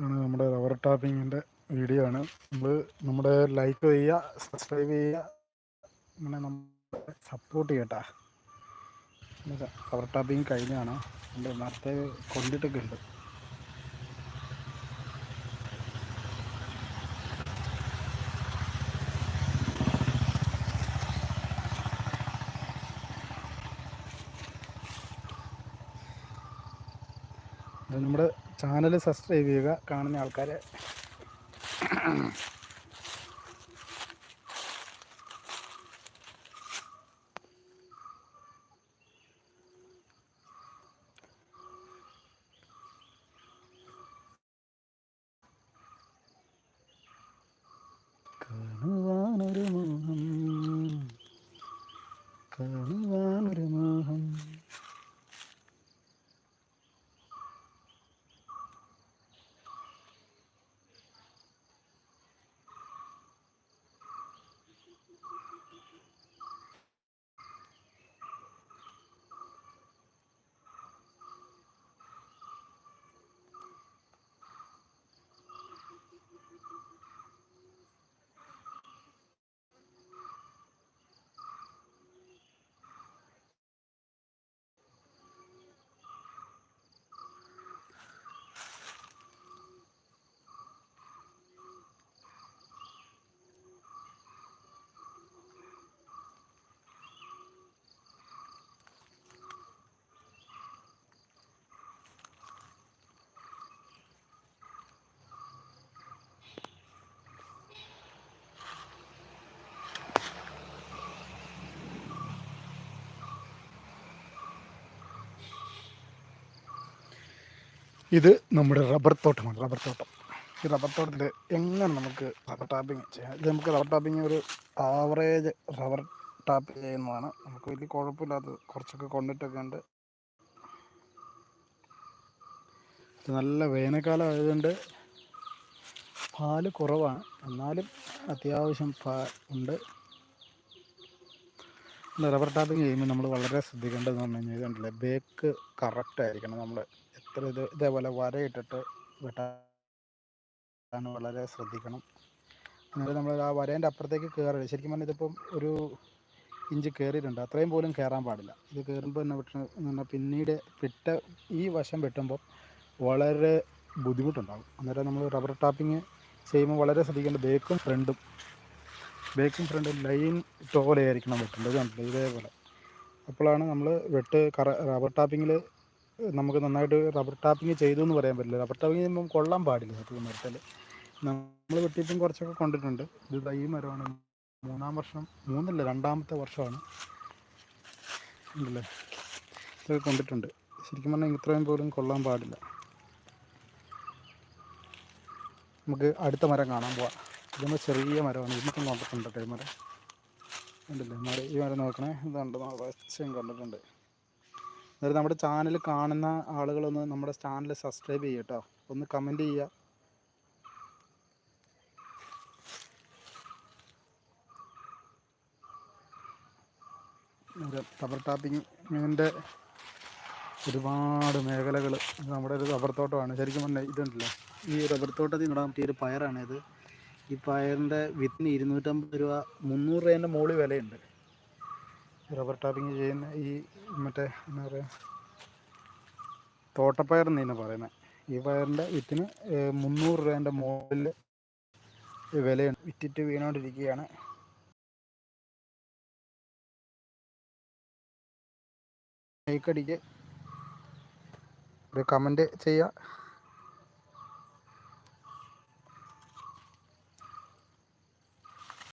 ആണ് നമ്മുടെ റവർ ടാപ്പിങ്ങിന്റെ വീഡിയോ ആണ്. നമ്മൾ നമ്മുടെ ലൈക്ക് ചെയ്യുക സബ്സ്ക്രൈബ് ചെയ്യുക അങ്ങനെ നമ്മളെ സപ്പോർട്ട് ചെയ്യട്ടാ. റബ്ബർ ടാപ്പിങ് കഴിഞ്ഞാണ്. എന്റെ നേരത്തെ കൊണ്ടിട്ടൊക്കെ ഉണ്ട്. നമ്മുടെ ചാനൽ സബ്സ്ക്രൈബ് ചെയ്യുക കാണുന്ന ആൾക്കാരെ. കാണുവാനൊരു മോഹം കാണുവാനൊരു മോഹം ഇത് നമ്മുടെ റബ്ബർ തോട്ടമാണ് റബ്ബർ തോട്ടം. ഈ റബ്ബർ തോട്ടത്തിൽ എങ്ങനെ നമുക്ക് റബ്ബർ ടാപ്പിംഗ് ചെയ്യാം? ഇത് നമുക്ക് റബ്ബർ ടാപ്പിംഗ് ഒരു ആവറേജ് റബ്ബർ ടാപ്പ് ചെയ്യുന്നതാണ്. നമുക്ക് വലിയ കുഴപ്പമില്ലാത്തത് കുറച്ചൊക്കെ കൊണ്ടിട്ടൊക്കെ ഉണ്ട്. നല്ല വേനൽക്കാലം ആയതുകൊണ്ട് പാൽ കുറവാണ്. എന്നാലും അത്യാവശ്യം പാ ഉണ്ട്. റബ്ബർ ടാപ്പിംഗ് ചെയ്യുമ്പോൾ നമ്മൾ വളരെ ശ്രദ്ധിക്കേണ്ടതെന്ന് പറഞ്ഞു കഴിഞ്ഞാൽ ബേക്ക് കറക്റ്റ് ആയിരിക്കണം നമ്മൾ എത്ര ഇത് ഇതേപോലെ വരയിട്ടിട്ട് വെട്ടാൻ വളരെ ശ്രദ്ധിക്കണം. എന്നാലും നമ്മൾ ആ വരേന്റെ അപ്പുറത്തേക്ക് കയറരുത് ശരിക്കും പറഞ്ഞാൽ ഇതിപ്പം ഒരു ഇഞ്ച് കയറിയിട്ടുണ്ട് അത്രയും പോലും കയറാൻ പാടില്ല. ഇത് കയറുമ്പോൾ തന്നെ വെട്ടണം പിന്നീട് വിട്ട ഈ വശം വെട്ടുമ്പോൾ വളരെ ബുദ്ധിമുട്ടുണ്ടാകും. അന്നേരം നമ്മൾ റബ്ബർ ടാപ്പിങ് ചെയ്യുമ്പോൾ വളരെ ശ്രദ്ധിക്കേണ്ട ബേക്കും ഫ്രണ്ടും ബേക്കും ഫ്രണ്ടും ലൈൻ ടോലെയായിരിക്കണം വെട്ടേണ്ടത് കണ്ടില്ലേ? ഇതേപോലെ. അപ്പോഴാണ് നമ്മൾ വെട്ട് കറ റബ്ബർ ടാപ്പിങ്ങിൽ നമുക്ക് നന്നായിട്ട് റബ്ബർ ടാപ്പിംഗ് ചെയ്തു എന്ന് പറയാൻ പറ്റില്ല. റബ്ബർ ടാപ്പിംഗ് ചെയ്യുമ്പോൾ കൊള്ളാൻ പാടില്ല സത്യം മരത്തിൽ നമ്മൾ വെട്ടിയിട്ടും കുറച്ചൊക്കെ കൊണ്ടിട്ടുണ്ട്. ഇത് ഈ മരമാണ്. മൂന്നാം വർഷം മൂന്നല്ല രണ്ടാമത്തെ വർഷമാണ്. ഉണ്ടല്ലേ? ഇതൊക്കെ കൊണ്ടിട്ടുണ്ട്. ശരിക്കും പറഞ്ഞാൽ ഇത്രയും പോലും കൊള്ളാൻ പാടില്ല. നമുക്ക് അടുത്ത മരം കാണാൻ പോവാം. ഇതൊന്നും ചെറിയ മരമാണ്. ഇതിനൊക്കെ നോക്കിയിട്ടുണ്ട് മരം. ഉണ്ടല്ലേ? മരം ഈ മരം നോക്കണേ. ഇതുണ്ട് നാളെ കണ്ടിട്ടുണ്ട്. അതായത് നമ്മുടെ ചാനൽ കാണുന്ന ആളുകളൊന്ന് നമ്മുടെ ചാനൽ സബ്സ്ക്രൈബ് ചെയ്യുക കേട്ടോ ഒന്ന് കമന്റ് ചെയ്യുക റബ്ബർ ടാപ്പിങ്ങിന്റെ ഒരുപാട് മേഖലകൾ നമ്മുടെ ഒരു റബ്ബർ തോട്ടമാണ്. ശരിക്കും പറഞ്ഞാൽ ഇതുണ്ടല്ലോ. ഈ റബ്ബർ തോട്ടത്തിൽ നടാൻ പറ്റിയ ഒരു പയറാണ് ഇത്. ഈ പയറിന്റെ വിത്തിന് ഇരുന്നൂറ്റമ്പത് രൂപ മുന്നൂറ് രൂപേന്റെ മുകളിൽ വിലയുണ്ട്. റബ്ബർ ടാപ്പിങ് ചെയ്യുന്ന ഈ മറ്റേ എന്താ പറയുക തോട്ടപ്പയർ എന്നാണ് പറയുന്നത് ഈ പയറിന്റെ വിത്തിന് മുന്നൂറ് രൂപേന്റെ മുകളിൽ വിലയുണ്ട്. വിറ്റിട്ട് വീണോണ്ടിരിക്കുകയാണ്. ലൈക്കടിക്ക് ഒരു കമന്റ് ചെയ്യുക